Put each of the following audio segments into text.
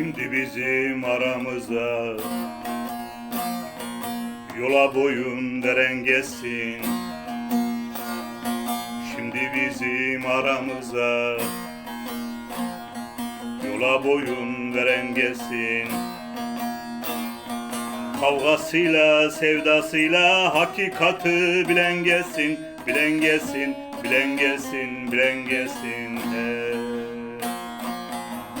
Şimdi bizim aramıza Yola boyun veren gelsin. Şimdi bizim aramıza Yola boyun veren gelsin. Kavgasıyla, sevdasıyla hakikati bilen gelsin. Bilen gelsin, bilen gelsin, bilen gelsin. hey.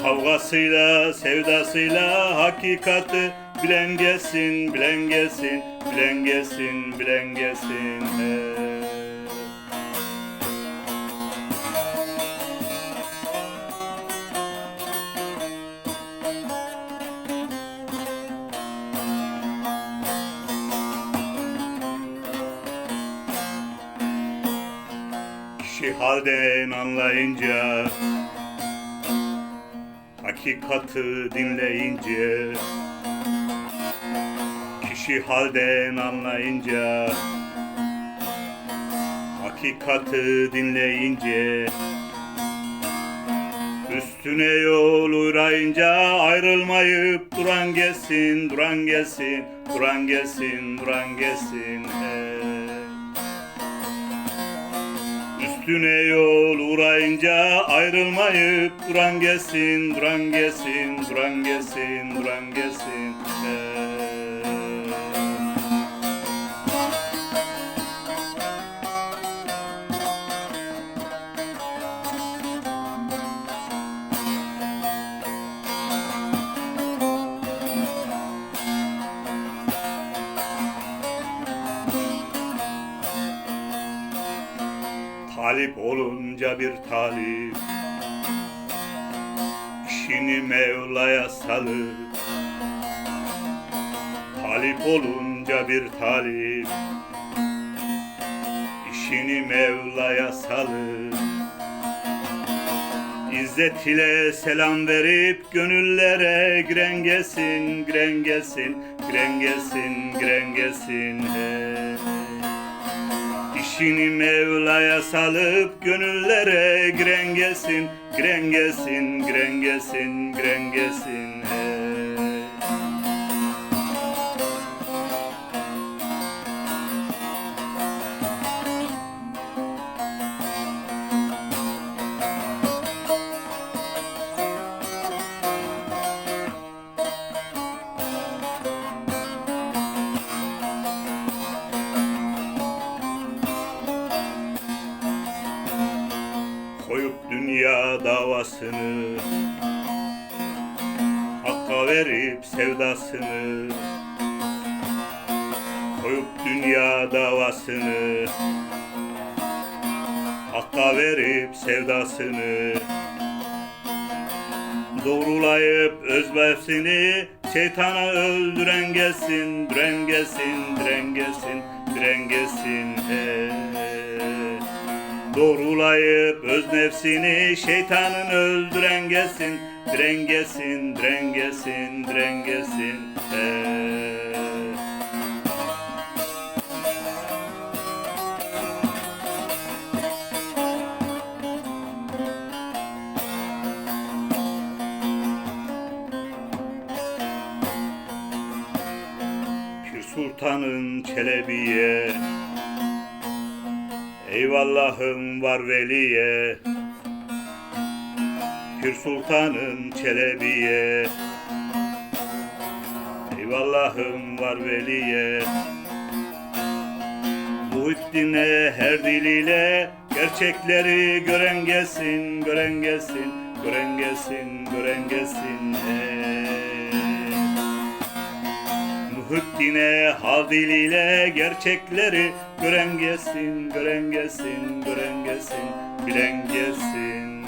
Kavgasıyla, sevdasıyla hakikati bilen gelsin, bilen gelsin, bilen gelsin, bilen gelsin. Hey. Anlayınca Hakikati dinleyince Kişi halden anlayınca Hakikati dinleyince Üstüne yol uğrayınca ayrılmayıp duran gelsin, duran gelsin, duran gelsin, duran gelsin. Hey. Üstüne yol uğrayınca ayrılmayıp duran gelsin, duran gelsin, duran gelsin, duran gelsin. Hey. Talip olunca bir talip İşini Mevla'ya salır Talip olunca bir talip İşini Mevla'ya salır İzzet ile selam verip gönüllere giren gelsin, giren gelsin. Hey. İşini Mevla'ya salıp gönüllere giren gelsin, giren gelsin, giren Koyup dünya davasını Hakka verip sevdasını Koyup dünya davasını Hakka verip sevdasını Doğrulayıp özbefsini Şeytana öldüren gelsin Diren gelsin, diren gelsin, diren gelsin hey. Doğrulayıp öz nefsini şeytanın öldüren gelsin Diren gelsin, diren gelsin, diren gelsin Hey. Pir Sultan'ın Çelebi'ye Eyvallahım var veliye Pir Sultan'ın Çelebi'ye Eyvallahım var veliye Muhiddin'e her diliyle Gerçekleri gören gelsin, gören gelsin, gören gelsin, gören gelsin ey. Muhiddin'e hal diliyle gerçekleri gören gelsin, gören gelsin, gören gelsin, bilen gelsin.